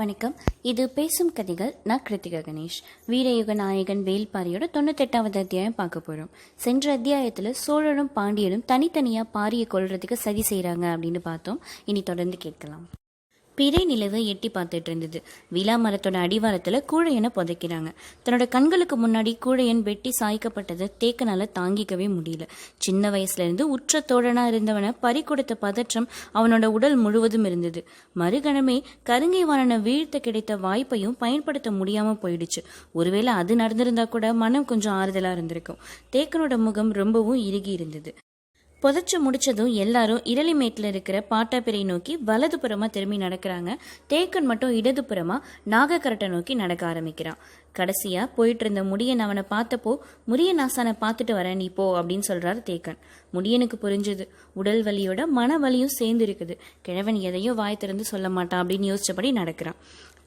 வணக்கம். இது பேசும் கதைகள் நான் கிருத்திகா கணேஷ். வீரயுக நாயகன் வேல்பாரியோட தொண்ணூத்தெட்டாவது அத்தியாயம் பார்க்க போகிறோம் சென்ற அத்தியாயத்தில் சோழனும் பாண்டியனும் தனித்தனியாக பாரியை கொல்றதுக்கு சதி செய்கிறாங்க அப்படின்னு பார்த்தோம். இனி தொடர்ந்து கேட்கலாம். பிறை நிலவு எட்டி பார்த்துட்டு இருந்தது. விழா மரத்தோட அடிவாரத்தில் கூழையனை புதைக்கிறாங்க. தன்னோட கண்களுக்கு முன்னாடி கூழையன் வெட்டி சாய்க்கப்பட்டதை தேக்கனால தாங்கிக்கவே முடியல. சின்ன வயசுல இருந்து உற்ற தோழனா இருந்தவனை பறி கொடுத்த பதற்றம் அவனோட உடல் முழுவதும் இருந்தது. மறுகணமே கருங்கை வாணனை வீழ்த்த கிடைத்த வாய்ப்பையும் பயன்படுத்த முடியாம போயிடுச்சு. ஒருவேளை அது நடந்திருந்தா கூட மனம் கொஞ்சம் ஆறுதலா இருந்திருக்கும். தேக்கனோட முகம் ரொம்பவும் இறுகி இருந்தது. புதைச்சி முடிச்சதும் எல்லாரும் இரளிமேட்டில் இருக்கிற பாட்டாப்பிரை நோக்கி வலதுபுறமாக திரும்பி நடக்கிறாங்க. தேக்கன் மட்டும் இடதுபுறமாக நாகக்கரட்டை நோக்கி நடக்க ஆரம்பிக்கிறான். கடைசியாக போயிட்டு இருந்த முடியன் அவனை பார்த்தப்போ முரியன் ஆசானை பார்த்துட்டு வரேன் நீ போ அப்படின்னு சொல்கிறார் தேக்கன். முடியனுக்கு புரிஞ்சுது. உடல் வலியோட மன வலியும் சேர்ந்து இருக்குது கிழவன் எதையோ வாய் திறந்து சொல்ல மாட்டான் அப்படின்னு யோசிச்சபடி நடக்கிறான்.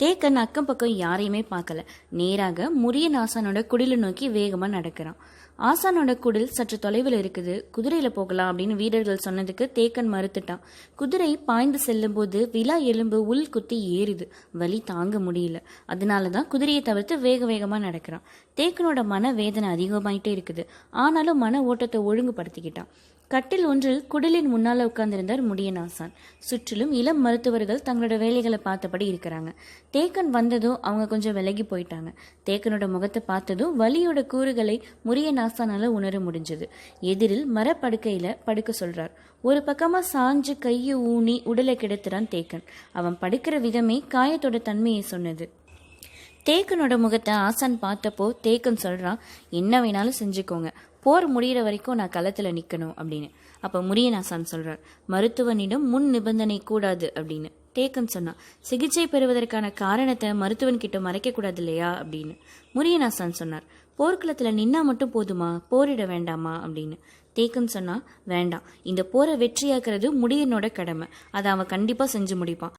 தேக்கன் அக்கம் பக்கம் யாரையுமே பார்க்கல. நேராக முரியன் ஆசானோட குடிலை நோக்கி வேகமாக நடக்கிறான். ஆசானோட குடில் சற்று தொலைவில் இருக்குது. குதிரையில போகலாம் அப்படின்னு வீரர்கள் சொன்னதுக்கு தேக்கன் மறுத்துட்டான். குதிரை பாய்ந்து செல்லும்போது விழா எலும்பு உள் குத்தி ஏறுது. வலி தாங்க முடியல. அதனால தான் குதிரையை தவிர்த்து வேக வேகமா நடக்கிறான். தேக்கனோட மன வேதனை அதிகமாயிட்டே இருக்குது. ஆனாலும் மன ஓட்டத்தை ஒழுங்குபடுத்திக்கிட்டான். கட்டில் ஒன்றில் குடிலின் முன்னால் உட்கார்ந்திருந்தார் முடியநாசான் சுற்றிலும் இளம் மருத்துவர்கள் தங்களோட வேலைகளை பார்த்தபடி இருக்கிறாங்க. தேக்கன் வந்ததும் அவங்க கொஞ்சம் விலகி போயிட்டாங்க. தேக்கனோட முகத்தை பார்த்ததும் வலியோட கூறுகளை முரியநாசானால உணர முடிஞ்சது. எதிரில் மரப்படுக்கையில படுக்க சொல்றார். ஒரு பக்கமா சாஞ்சு கையை ஊனி உடலை கிடத்துறான் தேக்கன். அவன் படுக்கிற விதமே காயத்தோட தன்மையை சொன்னது. தேக்கனோட முகத்தை ஆசான் பார்த்தப்போ தேக்கன் சொல்றான் என்ன வேணாலும் செஞ்சுக்கோங்க. போர் முடியிற வரைக்கும் நான் களத்தில் நிற்கணும் அப்படின்னு. அப்போ முரியன் சொல்கிறார் மருத்துவனிடம் முன் நிபந்தனை கூடாது அப்படின்னு. டேக்கன் சொன்னான் சிகிச்சை பெறுவதற்கான காரணத்தை மருத்துவன் கிட்ட மறைக்கக்கூடாது இல்லையா? அப்படின்னு. முரியநாசான் சொன்னார் போர்க்களத்தில் நின்னா மட்டும் போதுமா? போரிட வேண்டாமா? அப்படின்னு. தேக்கன் சொன்னா வேண்டாம். இந்த போரை வெற்றியாக்குறது முடியனோட கடமை. அதை அவன் கண்டிப்பாக செஞ்சு முடிப்பான்.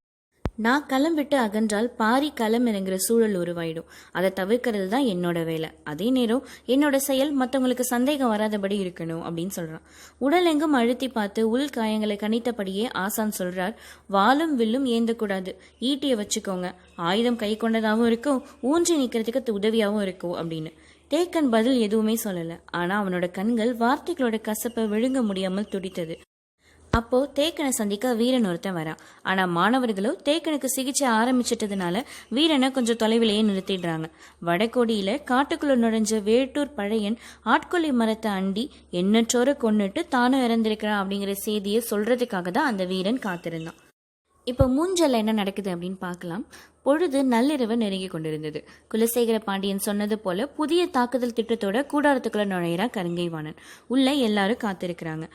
நான் களம் விட்டு அகன்றால் பாரி களம் இறங்குற சூழல் உருவாயிடும். அதை தவிர்க்கிறது தான் என்னோட வேலை. அதே நேரம் என்னோட செயல் மற்றவங்களுக்கு சந்தேகம் வராதபடி இருக்கணும் அப்படின்னு சொல்றான். உடல் எங்கும் அழுத்தி பார்த்து உள் காயங்களை கணித்தபடியே ஆசான் சொல்றார் வாளும் வில்லும் ஏந்தக்கூடாது. ஈட்டியை வச்சுக்கோங்க. ஆயுதம் கை கொண்டதாகவும் இருக்கும் ஊன்றி நிற்கிறதுக்கு உதவியாகவும் இருக்கும் அப்படின்னு. தேக்கன் பதில் எதுவுமே சொல்லல. ஆனா அவனோட கண்கள் வார்த்தைகளோட கசப்பை விழுங்க முடியாமல் துடித்தது. அப்போ தேக்கனை சந்திக்க வீரன் ஒருத்தன் வரான். ஆனா மாணவர்களோ தேக்கனுக்கு சிகிச்சை ஆரம்பிச்சிட்டதுனால வீரனை கொஞ்சம் தொலைவிலேயே நிறுத்திடுறாங்க. வடகோடியில காட்டுக்குள்ள நுழைஞ்ச வேட்டூர் பழையன் ஆட்கொல்லி மரத்தை அண்டி எண்ணற்றோரை கொன்னுட்டு தானும் இறந்திருக்கிறான் அப்படிங்கிற செய்தியை சொல்றதுக்காக தான் அந்த வீரன் காத்திருந்தான். இப்போ மூஞ்சல்ல என்ன நடக்குது அப்படின்னு பார்க்கலாம். பொழுது நள்ளிரவு நெருங்கி கொண்டிருந்தது. குலசேகர பாண்டியன் சொன்னது போல புதிய தாக்குதல் திட்டத்தோட கூடாரத்துக்குள்ள நுழையிறான் கருங்கைவாணன். உள்ள எல்லாரும் காத்திருக்கிறாங்க.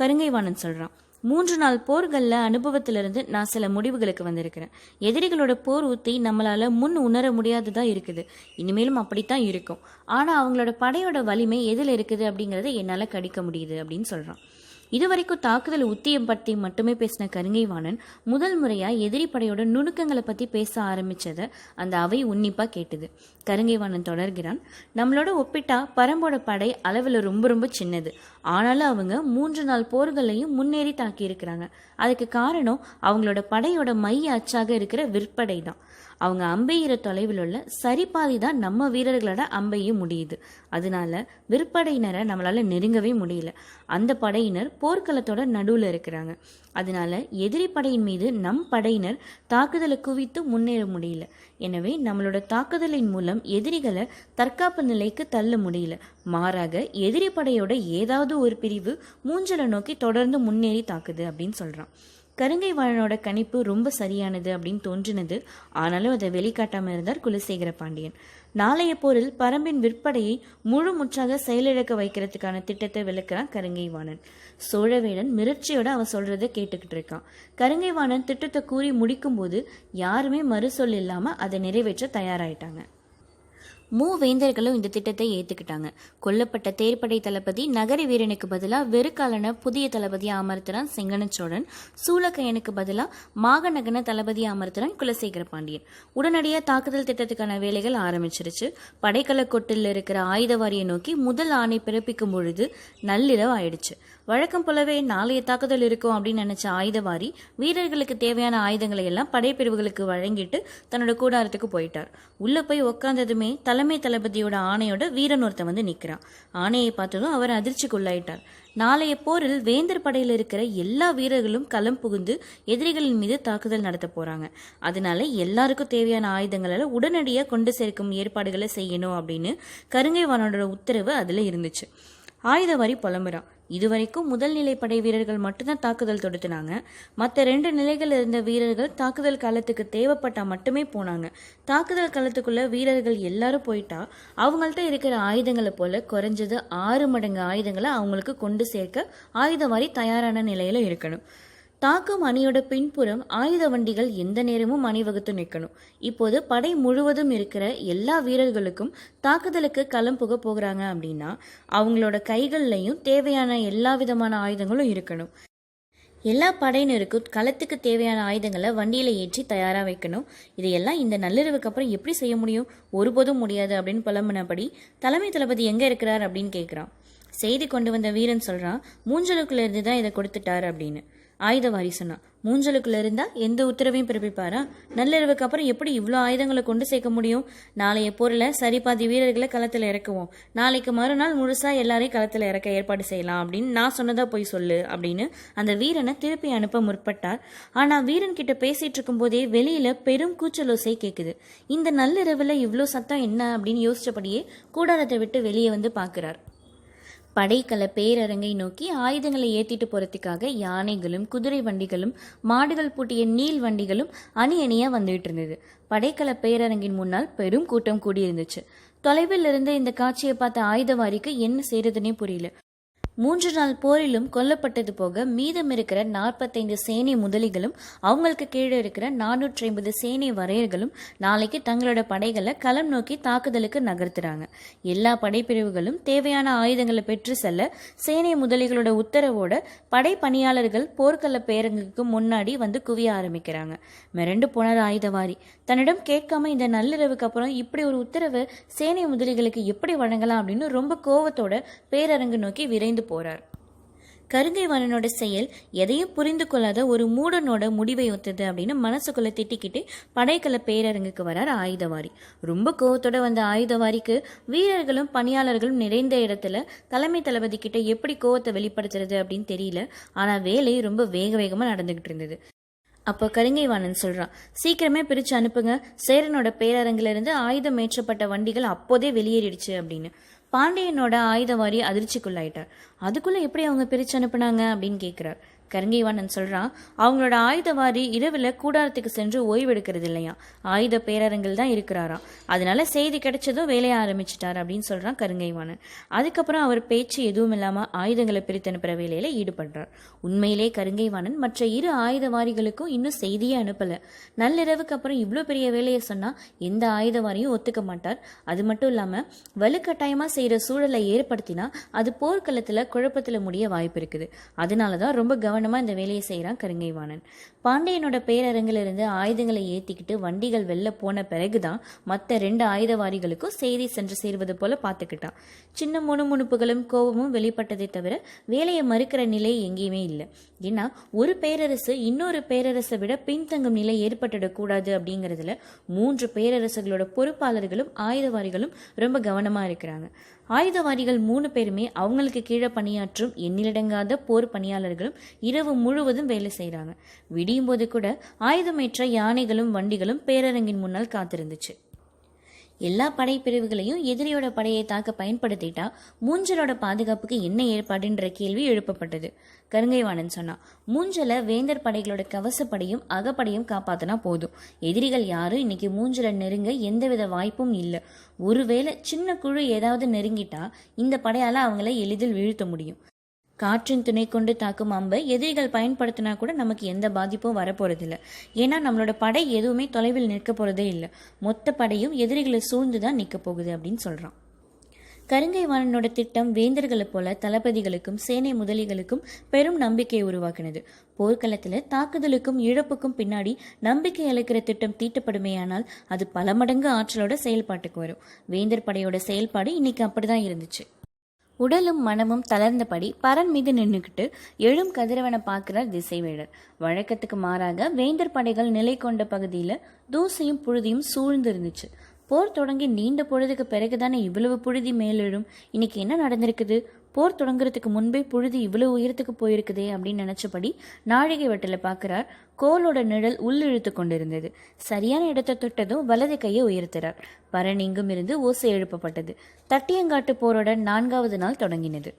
கருங்கைவாணன் சொல்றான் மூன்று நாள் போர்களில் அனுபவத்திலிருந்து நான் சில முடிவுகளுக்கு வந்திருக்கிறேன். எதிரிகளோட போர் உத்தி நம்மளால் முன் உணர முடியாததாக இருக்குது. இனிமேலும் அப்படித்தான் இருக்கும். ஆனால் அவங்களோட படையோட வலிமை எதில் இருக்குது அப்படிங்கிறத என்னால் கடிக்க முடியுது அப்படின்னு சொல்கிறான் இதுவரைக்கும் தாக்குதல் உத்தியம் பற்றி மட்டுமே பேசின கருங்கைவாணன் முதல் முறையாக எதிரி படையோட நுணுக்கங்களை பற்றி பேச ஆரம்பித்ததை அந்த அவை உன்னிப்பாக கேட்டது. கருங்கைவாணன் தொடர்கிறான் நம்மளோட ஒப்பிட்டா பரம்போட படை அளவில் ரொம்ப ரொம்ப சின்னது. ஆனாலும் அவங்க மூன்று நாள் போர்களையும் முன்னேறி தாக்கி இருக்கிறாங்க அதுக்கு காரணம் அவங்களோட படையோட மைய அச்சாக இருக்கிற விற்படை தான். அவங்க அம்பெய்கிற தொலைவில் உள்ள சரிபாதி தான் நம்ம வீரர்களோட அம்பெய்ய முடியுது. அதனால விற்படையினரை நம்மளால நெருங்கவே முடியல. அந்த படையினர் போர்க்களத்தோட நடுவில் இருக்கிறாங்க. அதனால எதிரி படையின் மீது நம் படையினர் தாக்குதலை குவித்து முன்னேற முடியல. எனவே நம்மளோட தாக்குதலின் மூலம் எதிரிகளை தற்காப்பு நிலைக்கு தள்ள முடியல. மாறாக எதிரி படையோட ஏதாவது ஒரு பிரிவு மூஞ்சலை நோக்கி தொடர்ந்து முன்னேறி தாக்குது அப்படின்னு சொல்றான். கருங்கை வாழனோட கணிப்பு ரொம்ப சரியானது அப்படின்னு தோன்றினது. ஆனாலும் அதை வெளிக்காட்டாமல் இருந்தார் குலசேகர பாண்டியன். நாளைய போரில் பரம்பின் விற்பனையை முழு முற்றாக செயலிழக்க வைக்கிறதுக்கான திட்டத்தை விளக்குறான் கருங்கைவாணன். சோழவேடன் மிரட்சியோட அவன் சொல்றதை கேட்டுக்கிட்டு இருக்கான். கருங்கைவாணன் திட்டத்தை கூறி முடிக்கும் போது யாருமே மறுசொல் இல்லாம அதை நிறைவேற்ற தயாராயிட்டாங்க. மூவேந்தர்களும் இந்த திட்டத்தை ஏற்றுக்கிட்டாங்க கொல்லப்பட்ட தேர்ப்படை தளபதி நகரி வீரனுக்கு பதிலாக வெறுக்காலன புதிய தளபதியை அமர்த்தினான் செங்கனச்சோழன் சூளக்கையனுக்கு பதிலாக மாகநகன தளபதி அமர்த்தினான் குலசேகர பாண்டியன். உடனடியாக தாக்குதல் திட்டத்துக்கான வேலைகள் ஆரம்பிச்சிருச்சு. படைக்கலக்கொட்டில் இருக்கிற ஆயுதவாரியை நோக்கி முதல் ஆணை பிறப்பிக்கும் பொழுது நள்ளிரவு ஆயிடுச்சு. வழக்கம் போலவே நாளைய தாக்குதல் இருக்கும் அப்படின்னு நினைச்ச ஆயுதவாரி வீரர்களுக்கு தேவையான ஆயுதங்களை எல்லாம் படைப்பிரிவுகளுக்கு வழங்கிட்டு தன்னோட கூடாரத்துக்கு போயிட்டார். உள்ள போய் உக்காந்ததுமே தலைமை தளபதியோட ஆணையோட வீரன் ஒருத்தன் வந்து நிற்கிறான் ஆணையை பார்த்ததும் அவர் அதிர்ச்சிக்குள்ளாயிட்டார். நாளைய போரில் வேந்தர் படையில் இருக்கிற எல்லா வீரர்களும் களம் புகுந்து எதிரிகளின் மீது தாக்குதல் நடத்த போறாங்க. அதனால எல்லாருக்கும் தேவையான ஆயுதங்களை உடனடியாக கொண்டு சேர்க்கும் ஏற்பாடுகளை செய்யணும் அப்படின்னு கருங்கை வானோட உத்தரவு அதில் இருந்துச்சு. ஆயுதவாரி புலம்புறான். இதுவரைக்கும் முதல் நிலை படை வீரர்கள் மட்டும்தான் தாக்குதல் தொடுத்துனாங்க. மற்ற ரெண்டு நிலைகள் இருந்த வீரர்கள் தாக்குதல் காலத்துக்கு தேவைப்பட்டா மட்டுமே போனாங்க. தாக்குதல் காலத்துக்குள்ள வீரர்கள் எல்லாரும் போயிட்டா அவங்கள்ட்ட இருக்கிற ஆயுதங்களை போல குறைஞ்சது ஆறு மடங்கு ஆயுதங்களை அவங்களுக்கு கொண்டு சேர்க்க ஆயுதவாரி தயாரான நிலையில இருக்கணும். தாக்கும் அணியோட பின்புறம் ஆயுத வண்டிகள் எந்த நேரமும் அணிவகுத்து நிற்கணும். இப்போது படை முழுவதும் இருக்கிற எல்லா வீரர்களுக்கும் தாக்குதலுக்கு களம் புக போகிறாங்க அப்படின்னா அவங்களோட கைகள்லையும் தேவையான எல்லா விதமான ஆயுதங்களும் இருக்கணும். எல்லா படையினருக்கும் களத்துக்கு தேவையான ஆயுதங்களை வண்டியில் ஏற்றி தயாராக வைக்கணும். இதையெல்லாம் இந்த நள்ளிரவுக்கு அப்புறம் எப்படி செய்ய முடியும்? ஒருபோதும் முடியாது அப்படின்னு புலம்பினபடி தலைமை தளபதி எங்கே இருக்கிறார் அப்படின்னு கேட்குறான் செய்தி கொண்டு வந்த வீரன் சொல்கிறான் மூஞ்சலுக்குள்ளேருந்து தான் இதை கொடுத்துட்டாரு அப்படின்னு. ஆயுதவாரி சொன்னான். மூஞ்சலுக்குள்ள இருந்தா எந்த உத்தரவையும் பிறப்பிப்பாரா? நள்ளிரவுக்கு அப்புறம் எப்படி இவ்வளோ ஆயுதங்களை கொண்டு சேர்க்க முடியும்? நாளைய போரில் சரி பாதி வீரர்களை களத்தில் இறக்குவோம். நாளைக்கு மறுநாள் முழுசா எல்லாரையும் களத்தில் இறக்க ஏற்பாடு செய்யலாம் அப்படின்னு நான் சொன்னதா போய் சொல்லு அப்படின்னு அந்த வீரனை திருப்பி அனுப்ப முற்பட்டார். ஆனா வீரன் கிட்ட பேசிட்டு இருக்கும் போதே வெளியில பெரும் கூச்சலோசை கேட்குது இந்த நள்ளிரவுல இவ்வளோ சத்தம் என்ன அப்படின்னு யோசிச்சபடியே கூடாரத்தை விட்டு வெளியே வந்து பார்க்கிறார் படைக்கல பேரரங்கை நோக்கி ஆயுதங்களை ஏற்றிட்டு போகிறதுக்காக யானைகளும் குதிரை வண்டிகளும் மாடுகள் பூட்டிய நீல் வண்டிகளும் அணி அணியாக வந்துகிட்டு இருந்தது. படைக்கல பேரரங்கின் முன்னால் பெரும் கூட்டம் கூடியிருந்துச்சு. தொலைவில் இருந்து இந்த காட்சியை பார்த்த ஆயுதவாரிக்கு என்ன செய்யறதுனே புரியல. மூன்று நாள் போரிலும் கொல்லப்பட்டது போக மீதம் இருக்கிற நாற்பத்தைந்து சேனை முதலிகளும் அவங்களுக்கு கீழே இருக்கிற நானூற்றி ஐம்பது சேனை வரையர்களும் நாளைக்கு தங்களோட படைகளை களம் நோக்கி தாக்குதலுக்கு நகர்த்துறாங்க. எல்லா படைப்பிரிவுகளும் தேவையான ஆயுதங்களை பெற்று செல்ல சேனை முதலிகளோட உத்தரவோட படை பணியாளர்கள் போர்க்கள பேரங்குக்கு முன்னாடி வந்து குவிய ஆரம்பிக்கிறாங்க. மிரண்டு போனார் ஆயுதவாரி. தன்னிடம் கேட்காம இந்த நள்ளிரவுக்கு அப்புறம் இப்படி ஒரு உத்தரவை சேனை முதலிகளுக்கு எப்படி வழங்கலாம் அப்படின்னு ரொம்ப கோவத்தோட பேரரங்கு நோக்கி விரைந்து போறார். கருங்கைவாணனோட செயல் எதையும் புரிந்து கொள்ளாத ஒரு மூடனோட முடிவை ஒத்தது அப்படின்னு மனசுக்குள்ள திட்டிக்கிட்டு படைக்கல பேரரங்குக்கு வரார் ஆயுதவாரி. ரொம்ப கோவத்தோட வந்த ஆயுதவாரிக்கு வீரர்களும் பணியாளர்களும் நிறைந்த இடத்துல தலைமை தளபதி கிட்ட எப்படி கோவத்தை வெளிப்படுத்துறது அப்படின்னு தெரியல. ஆனா வேலை ரொம்ப வேக வேகமா நடந்துகிட்டு இருந்தது. அப்போ கருங்கைவாணன் சொல்றான் சீக்கிரமே பிரிச்சு அனுப்புங்க. சேரனோட பேரரங்குல இருந்து ஆயுதம் ஏற்றப்பட்ட வண்டிகள் அப்போதே வெளியேறிடுச்சு அப்படின்னு. பாண்டியனோட ஆயுதவாரி அதிர்ச்சிக்குள்ளாயிட்டார். அதுக்குள்ள எப்படி அவங்க பிரிச்சு அனுப்புனாங்க அப்படின்னு கேட்கிறார் கருங்கைவாணன் சொல்றான் அவங்களோட ஆயுதவாரி இரவுல கூடாரத்துக்கு சென்று ஓய்வெடுக்கிறது இல்லையா? ஆயுத பேரரங்கில் தான் இருக்கிறாராம். அதனால செய்தி கிடைச்சதும் வேலையை ஆரம்பிச்சிட்டார் அப்படின்னு சொல்றான் கருங்கைவாணன். அதுக்கப்புறம் அவர் பேச்சு எதுவும் இல்லாமல் ஆயுதங்களை பிரித்து அனுப்புகிற வேலையில ஈடுபடுறார். உண்மையிலே கருங்கைவாணன் மற்ற இரு ஆயுதவாரிகளுக்கும் இன்னும் செய்தியே அனுப்பல. நள்ளிரவுக்கு அப்புறம் இவ்வளோ பெரிய வேலையை சொன்னா எந்த ஆயுதவாரியும் ஒத்துக்க மாட்டார். அது மட்டும் இல்லாம வலுக்கட்டாயமா செய்யற சூழலை ஏற்படுத்தினா அது போர்க்களத்துல குழப்பத்துல முடிய வாய்ப்பு இருக்குது. அதனாலதான் ரொம்ப கவனம் கவனமாக இந்த வேலையை செய்கிறான் கருங்கைவாணன். பாண்டியனோட பேரரங்கிலிருந்து ஆயுதங்களை ஏத்திக்கிட்டு வண்டிகள் வெளில போன பிறகுதான் மற்ற ரெண்டு ஆயுதவாரிகளுக்கும் செய்தி சென்று சேர்வது போல பார்த்துக்கிட்டான். சின்ன முணுமுணுப்புகளும் கோபமும் வெளிப்பட்டதை தவிர வேலையை மறுக்கிற நிலை எங்கேயுமே இல்லை. ஏன்னா ஒரு பேரரசு இன்னொரு பேரரசை விட பின்தங்கும் நிலை ஏற்பட்டுடக்கூடாது அப்படிங்கிறதுல மூன்று பேரரசுகளோட பொறுப்பாளர்களும் ஆயுதவாரிகளும் ரொம்ப கவனமா இருக்கிறாங்க. ஆயுதவாரிகள் மூணு பேருமே அவங்களுக்கு கீழே பணியாற்றும் எண்ணிலடங்காத போர் பணியாளர்களும் இரவு முழுவதும் வேலை செய்கிறாங்க விடியும் போது கூட ஆயுதமேற்ற யானைகளும் வண்டிகளும் பேரரங்கின் முன்னால் காத்திருந்துச்சு. எல்லா படைப்பிரிவுகளையும் எதிரியோட படையை தாக்க பயன்படுத்திட்டா மூஞ்சலோட பாதுகாப்புக்கு என்ன ஏற்பாடுன்ற கேள்வி எழுப்பப்பட்டது. கருங்கைவாணன் சொன்னான் மூஞ்சல வேந்தர் படைகளோட கவசப்படையும் அகப்படையும் காப்பாத்தினா போதும். எதிரிகள் யாரும் இன்னைக்கு மூஞ்சல நெருங்க எந்தவித வாய்ப்பும் இல்லை. ஒருவேளை சின்ன குழு ஏதாவது நெருங்கிட்டா இந்த படையால அவங்கள எளிதில் வீழ்த்த முடியும். காற்றின் துணை கொண்டு தாக்கும் அம்பை எதிரிகள் பயன்படுத்தினா கூட நமக்கு எந்த பாதிப்பும் வரப்போகிறதில்ல ஏன்னா நம்மளோட படை எதுவுமே தொலைவில் நிற்க போறதே இல்லை. மொத்த படையும் எதிரிகளை சூழ்ந்து தான் நிற்க போகுது அப்படின்னு சொல்றான். கருங்கை வாணனோட திட்டம் வேந்தர்களைப் போல தளபதிகளுக்கும் சேனை முதலிகளுக்கும் பெரும் நம்பிக்கையை உருவாக்கினது. போர்க்களத்தில் தாக்குதலுக்கும் இழப்புக்கும் பின்னாடி நம்பிக்கை அளிக்கிற திட்டம் தீட்டப்படுமேயானால் அது பல மடங்கு ஆற்றலோட செயல்பாட்டுக்கு வரும். வேந்தர் படையோட செயல்பாடு இன்னைக்கு அப்படிதான் இருந்துச்சு. உடலும் மனமும் தளர்ந்தபடி பரன் மீது நின்றுக்கிட்டு எழும் கதிரவனை பார்க்கிறார் திசைவேழர் வழக்கத்துக்கு மாறாக வேந்தர் படைகள் நிலை கொண்ட பகுதியில் தூசையும் புழுதியும் சூழ்ந்து இருந்துச்சு போர் தொடங்கி நீண்ட பொழுதுக்கு பிறகுதானே இவ்வளவு புழுதி மேலெழும்? இன்னைக்கு என்ன நடந்திருக்குது? போர் தொடங்குறதுக்கு முன்பே புழுதி இவ்வளவு உயரத்துக்கு போயிருக்குதே அப்படின்னு நினச்சபடி நாழிகை வட்டில பார்க்குறார் கோலோட நிழல் உள்ளிழுத்து கொண்டிருந்தது. சரியான இடத்தை தொட்டதும் வலது கையை உயர்த்துறார். பரணிங்கும் இங்கும் இருந்து ஓசை எழுப்பப்பட்டது. தட்டியங்காட்டு போரோட நான்காவது நாள் தொடங்கினது.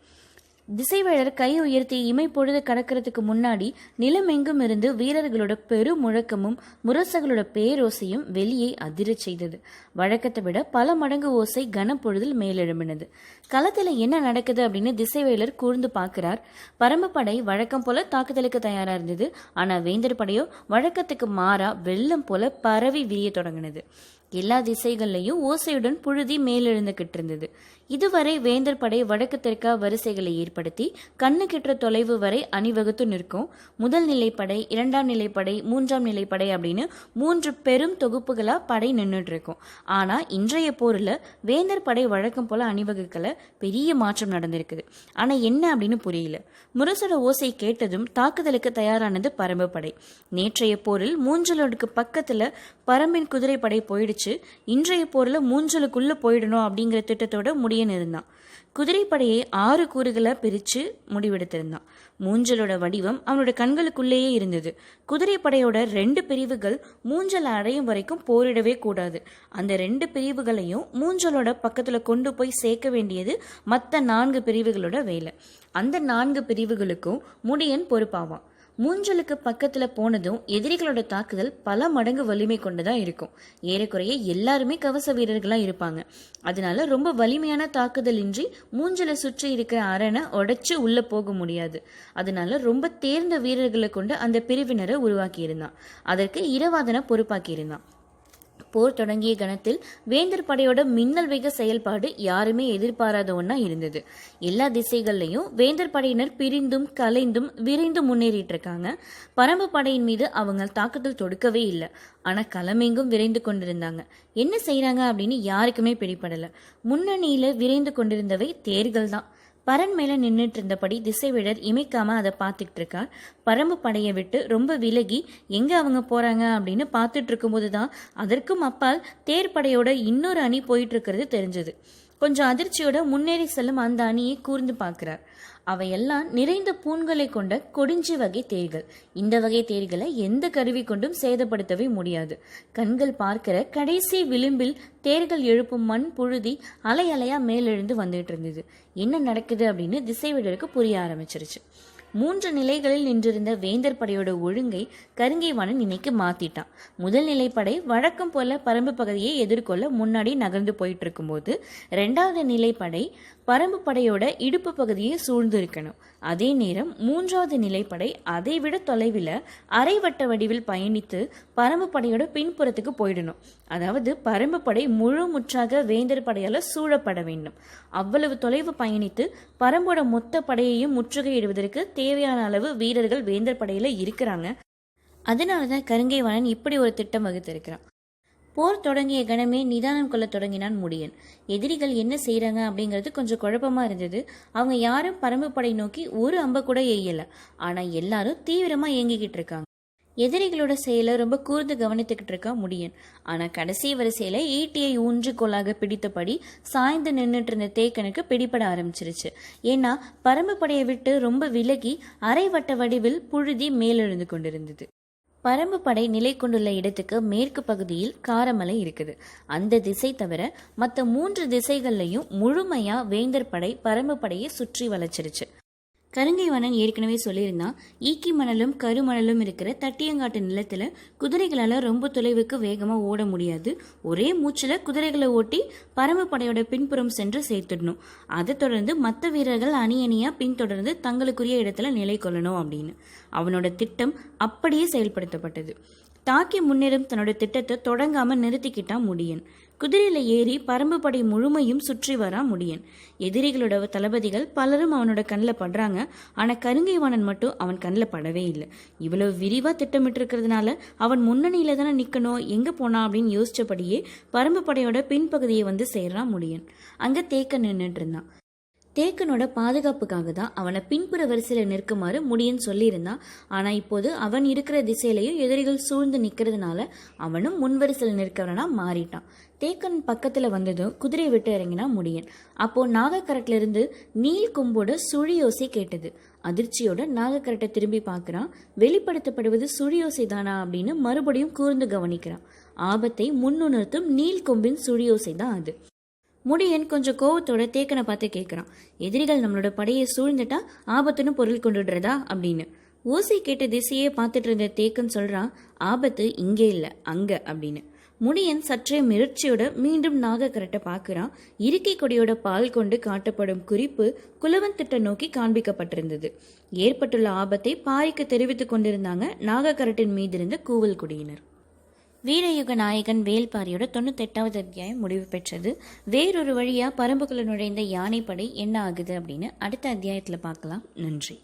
திசைவேழர் கை உயர்த்தி இமை பொழுது கடக்கிறதுக்கு முன்னாடி நிலமெங்கும் இருந்து வீரர்களோட பெரு முழக்கமும் முரசகளோட பேரோசையும் வெளியே அதிரச் செய்தது. வழக்கத்தை விட பல மடங்கு ஓசை கனப்பொழுதில் மேலெழும்பினது. களத்துல என்ன நடக்குது அப்படின்னு திசைவேலர் கூர்ந்து பார்க்கிறார். பரம்பப்படை வழக்கம் போல தாக்குதலுக்கு தயாரா இருந்தது. ஆனா வேந்தர் படையோ வழக்கத்துக்கு மாறா வெள்ளம் போல பரவி விரிய தொடங்கினது. எல்லா திசைகள்லையும் ஓசையுடன் புழுதி மேலெழுந்துகிட்டு இருந்தது. இதுவரை வேந்தர் படை வடக்கு தெற்கா வரிசைகளை ஏற்படுத்தி கண்ணு கிட்ட தொலைவு வரை அணிவகுத்து நிற்கும். முதல் நிலைப்படை இரண்டாம் நிலைப்படை மூன்றாம் நிலைப்படை அப்படின்னு மூன்று பெரும் தொகுப்புகளா படை நின்றுட்டு இருக்கும் ஆனா இன்றைய போர்ல வேந்தர் படை வழக்கம் போல அணிவகுக்கல பெரிய மாற்றம் நடந்திருக்குது. ஆனா என்ன அப்படின்னு புரியல. முரசோட ஓசை கேட்டதும் தாக்குதலுக்கு தயாரானது பரம்பு படை. நேற்றைய போரில் மூஞ்சலோடுக்கு பக்கத்துல பரம்பின் குதிரை படை போயிடுச்சு. இன்றைய போர்ல மூஞ்சலுக்குள்ள போயிடணும் அப்படிங்கிற திட்டத்தோட முடியன் இருந்தான் குதிரைப்படையை ஆறு கூறுகளை பிரிச்சு முடிவெடுத்திருந்தான். மூஞ்சலோட வடிவம் அவனோட கண்களுக்குள்ளேயே இருந்தது. குதிரைப்படையோட ரெண்டு பிரிவுகள் மூஞ்சல் அடையும் வரைக்கும் போரிடவே கூடாது. அந்த ரெண்டு பிரிவுகளையும் மூஞ்சலோட பக்கத்துல கொண்டு போய் சேர்க்க வேண்டியது மற்ற நான்கு பிரிவுகளோட வேலை. அந்த நான்கு பிரிவுகளுக்கும் முடியன் பொறுப்பாவான். மூஞ்சலுக்கு பக்கத்துல போனதும் எதிரிகளோட தாக்குதல் பல மடங்கு வலிமை கொண்டதா இருக்கும். ஏறக்குறைய எல்லாருமே கவச வீரர்களா இருப்பாங்க. அதனால ரொம்ப வலிமையான தாக்குதல் இன்றி மூஞ்சலை சுற்றி இருக்கிற அரணை உடைச்சு உள்ள போக முடியாது. அதனால ரொம்ப தேர்ந்த வீரர்களை கொண்டு அந்த பிரிவினரை உருவாக்கி இருந்தான் அதற்கு இரவாதனை பொறுப்பாக்கி இருந்தான் போர் தொடங்கிய கணத்தில் வேந்தர் படையோட மின்னல் வேக செயல்பாடு யாருமே எதிர்பாராத ஒன்றா இருந்தது. எல்லா திசைகள்லையும் வேந்தர் படையினர் பிரிந்தும் கலைந்தும் விரைந்து முன்னேறிட்டு இருக்காங்க பரம்பு படையின் மீது அவங்க தாக்குதல் தொடுக்கவே இல்லை. ஆனால் களமெங்கும் விரைந்து கொண்டிருந்தாங்க. என்ன செய்கிறாங்க அப்படின்னு யாருக்குமே பிடிபடலை. முன்னணியில் விரைந்து கொண்டிருந்தவை தேர்கள் தான் பரன் மேல நின்றுட்டு இருந்தபடி திசைவிழர் இமைக்காம அதை பார்த்துக்கிட்டு இருக்கார் பரம்பு படையை விட்டு ரொம்ப விலகி எங்க அவங்க போறாங்க? அப்படின்னு பார்த்துட்டு இருக்கும்போது தான் அதற்கும் அப்பால் தேர் படையோட இன்னொரு அணி போயிட்டு இருக்கிறது தெரிஞ்சது. கொஞ்சம் அதிர்ச்சியோட முன்னேறி செல்லும் அந்த அணியை கூர்ந்து பார்க்கிறார். அவையெல்லாம் நிறைந்த பூண்களை கொண்ட கொடிஞ்சி வகை தேர்கள். இந்த வகை தேர்களை எந்த கருவி கொண்டும் சேதப்படுத்தவே முடியாது. கண்கள் பார்க்கிற கடைசி விளிம்பில் தேர்கள் எழுப்பும் மண் புழுதி அலை அலையா மேலெழுந்து வந்துட்டு இருந்தது. என்ன நடக்குது அப்படின்னு திசைவிடருக்கு புரிய ஆரம்பிச்சிருச்சு. மூன்று நிலைகளில் நின்றிருந்த வேந்தர் படையோட ஒழுங்கை கருங்கைவாணன் இன்னைக்கு மாத்திட்டான். முதல் நிலைப்படை வழக்கம் போல பரம்பு பகுதியை எதிர்கொள்ள முன்னாடி நகர்ந்து போயிட்டு இருக்கும்போது ரெண்டாவது நிலைப்படை பரம்பு படையோட இடுப்பு பகுதியை சூழ்ந்து இருக்கணும் அதே நேரம் மூன்றாவது நிலைப்படை அதை விட தொலைவில் அரைவட்ட வடிவில் பயணித்து பரம்பு படையோட பின்புறத்துக்கு போயிடணும். அதாவது பரம்பு படை முழு முற்றாக வேந்தர் படையால் சூழப்பட வேண்டும். அவ்வளவு தொலைவு பயணித்து பரம்போட மொத்த படையையும் முற்றுகையிடுவதற்கு தேவையான அளவு வீரர்கள் வேந்தர் படையில இருக்கிறாங்க. அதனால தான் கருங்கைவாணன் இப்படி ஒரு திட்டம் வகுத்திருக்கிறான். போர் தொடங்கிய கணமே நிதானம் கொள்ள தொடங்கினான் முடியன். எதிரிகள் என்ன செய்கிறாங்க அப்படிங்கிறது கொஞ்சம் குழப்பமா இருந்தது. அவங்க யாரும் பரம்பு படை நோக்கி ஒரு அம்ப கூட எய்யல. ஆனால் எல்லாரும் தீவிரமாக இயங்கிக்கிட்டு இருக்காங்க. எதிரிகளோட செயலை ரொம்ப கூர்ந்து கவனித்துக்கிட்டு இருக்கா முடியன். ஆனால் கடைசி வரிசையில் ஈட்டியை ஊன்றுகோலாக பிடித்தபடி சாய்ந்து நின்றுட்டு இருந்த தேக்கனுக்கு பிடிபட ஆரம்பிச்சிருச்சு. ஏன்னா பரம்பு படையை விட்டு ரொம்ப விலகி அரைவட்ட வடிவில் புழுதி மேலெழுந்து கொண்டிருந்தது. பரம்பு படை நிலை கொண்டுள்ள இடத்துக்கு மேற்கு பகுதியில் காரமலை இருக்குது. அந்த திசை தவிர மற்ற மூன்று திசைகள்லையும் முழுமையா வேந்தர் படை பரம்பு படையை சுற்றி வளைச்சிருச்சு. கருங்கைவாணன் ஏற்கனவே சொல்லியிருந்தான் ஈக்கி மணலும் கருமணலும் இருக்கிற தட்டியங்காட்டு நிலத்துல குதிரைகளால ரொம்ப தொலைவுக்கு வேகமா ஓட முடியாது. ஒரே மூச்சுல குதிரைகளை ஓட்டி பரம படையோட பின்புறம் சென்று சேர்த்துடணும். அதை தொடர்ந்து மற்ற வீரர்கள் அணி அணியாக பின்தொடர்ந்து தங்களுக்குரிய இடத்துல நிலை கொள்ளணும் அப்படின்னு. அவனோட திட்டம் அப்படியே செயல்படுத்தப்பட்டது. தாக்கி முன்னேறும் தன்னோட திட்டத்தை தொடங்காம நிறுத்திக்கிட்டான் முடியன். குதிரையில ஏறி பரம்பு படை முழுமையும் சுற்றி வரா முடியன். எதிரிகளோட தளபதிகள் பலரும் அவனோட கண்ணில் படுறாங்க. ஆனா கருங்கைவாணன் மட்டும் அவன் கண்ணில் படவே இல்லை. இவ்வளவு விரிவா திட்டமிட்டு இருக்கிறதுனால அவன் முன்னணியில தானே நிக்கணும் எங்க போனா அப்படின்னு யோசிச்சபடியே பரம்பு படையோட பின்பகுதியை வந்து சேர்றான் முடியன். அங்க தேக்க நின்றுட்டு இருந்தான். தேக்கனோட பாதுகாப்புக்காக தான் அவனை பின்புற வரிசையில் நிற்குமாறு முடியும் சொல்லியிருந்தான். ஆனால் இப்போது அவன் இருக்கிற திசையிலையும் எதிரிகள் சூழ்ந்து நிற்கிறதுனால அவனும் முன் வரிசையில் நிற்கிறவனா மாறிட்டான். தேக்கன் பக்கத்தில் வந்ததும் குதிரை விட்டு இறங்கினா முடியன். அப்போ நாகக்கரட்டிலிருந்து நீல் கொம்போட சுழியோசை கேட்டது. அதிர்ச்சியோட நாகக்கரட்டை திரும்பி பார்க்குறான். வெளிப்படுத்தப்படுவது சுழியோசை தானா அப்படின்னு மறுபடியும் கூர்ந்து கவனிக்கிறான். ஆபத்தை முன்னுணர்த்தும் நீல் கொம்பின் சுழியோசை தான் அது. முடியன் கொஞ்சம் கோவத்தோட தேக்கனை பார்த்து கேட்குறான் எதிரிகள் நம்மளோட படையை சூழ்ந்துட்டா ஆபத்துன்னு பொருள் கொண்டுடுறதா அப்படின்னு. ஓசை கேட்ட திசையே பார்த்துட்டு இருந்த தேக்கன் சொல்கிறான் ஆபத்து இங்கே இல்லை அங்கே அப்படின்னு. முடியன் சற்றே மிரட்சியோட மீண்டும் நாகக்கரட்டை பார்க்குறான். இருக்கை கொடியோட பால் கொண்டு காட்டப்படும் குறிப்பு குலவன் திட்ட நோக்கி காண்பிக்கப்பட்டிருந்தது. ஏற்பட்டுள்ள ஆபத்தை பாரிக்கு தெரிவித்துக் கொண்டிருந்தாங்க நாகக்கரட்டின் மீதிருந்த கூவல் குடியினர். வீரயுக நாயகன் வேல்பாரியோட தொண்ணூத்தெட்டாவது அத்தியாயம் முடிவு பெற்றது. வேறொரு வழியாக பரம்புக்குள்ள நுழைந்த யானைப்படை என்ன ஆகுது அப்படின்னு அடுத்த அத்தியாயத்தில் பார்க்கலாம். நன்றி.